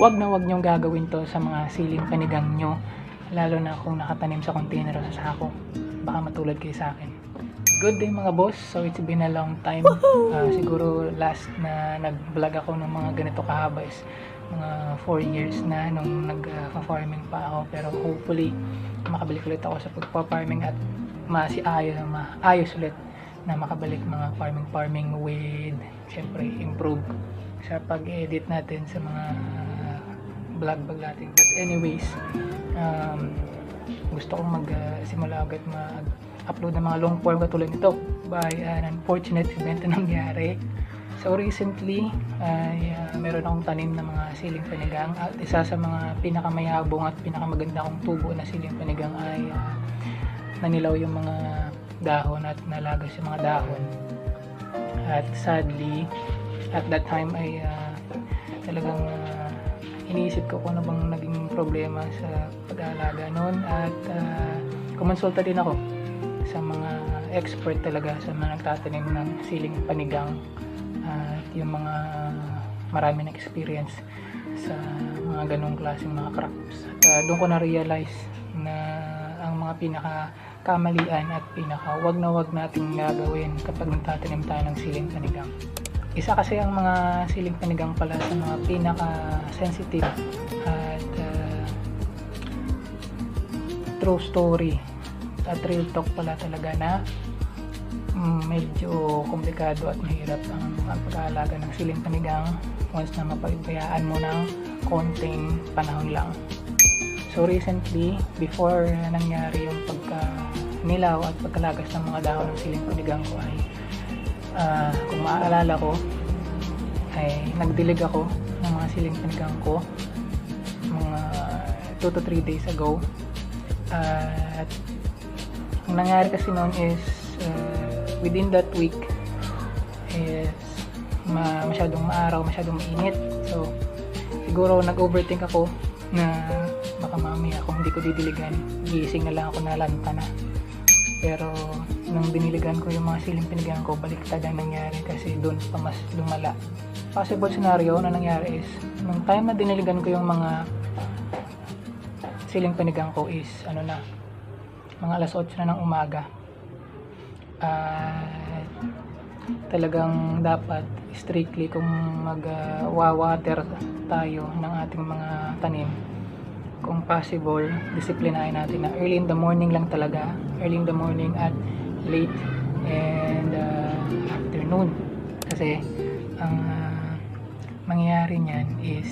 wag na wag nyong gagawin to sa mga siling panigang nyo. Lalo na kung nakatanim sa container o sa sako. Baka matulad kayo sa akin. Good day mga boss. So it's been a long time. Ah, siguro last na nag-vlog ako ng mga ganito kahaba is mga 4 years na nung nag-farming pa ako. Pero hopefully makabalik ulit ako sa pagpa-farming at masiayos, maayos ulit na makabalik mga farming farming with syempre improve sa pag-edit natin sa mga vlog vlog natin but anyways um, gusto kong magsimula agad mag-upload ng mga long form katulad nito. By an unfortunate event na nangyari. So recently ay uh, meron akong tanim ng mga siling panigang. At isa sa mga pinakamayabong at pinakamaganda kong tubo na siling panigang ay uh, nanilaw yung mga dahon at nalagos yung mga dahon. At sadly at that time ay uh, talagang uh, iniisip ko kung ano bang naging problema sa pag-aalaga noon at uh, kumonsulta din ako sa mga expert talaga sa mga nagtatanim ng siling panigang at yung mga marami na experience sa mga ganong klaseng mga crops at uh, doon ko na-realize na ang mga pinaka kamalian at pinaka wag na wag nating gagawin kapag nagtatanim tayo ng siling panigang. Isa kasi ang mga siling panigang pala sa mga pinaka sensitive at uh, true story at real talk pala talaga na mm, medyo komplikado at mahirap ang, ang pag-aalaga ng siling panigang once na mapagbayaan mo ng konting panahon lang. So recently, before nangyari yung pagka nilaw at pagkalagas ng mga dahon ng siling panigang ko ay uh, kung maaalala ko ay nagdilig ako ng mga siling panigang ko mga 2 to 3 days ago. Uh, at ang nangyari kasi noon is uh, within that week is ma masyadong maaraw, masyadong mainit. So siguro nag-overthink ako na baka mamaya kung hindi ko didiligan gising na lang ako na lanta na pero nung diniligan ko yung mga siling pinigang ko baliktad ang nangyari kasi doon pa mas lumala. Possible scenario na nangyari is nung time na diniligan ko yung mga siling pinigang ko is ano na mga alas 8 na ng umaga. At talagang dapat strictly kung mag uh, water tayo ng ating mga tanim kung possible, disiplinahin natin na early in the morning lang talaga. Early in the morning at late and uh, afternoon. Kasi ang uh, mangyayari niyan is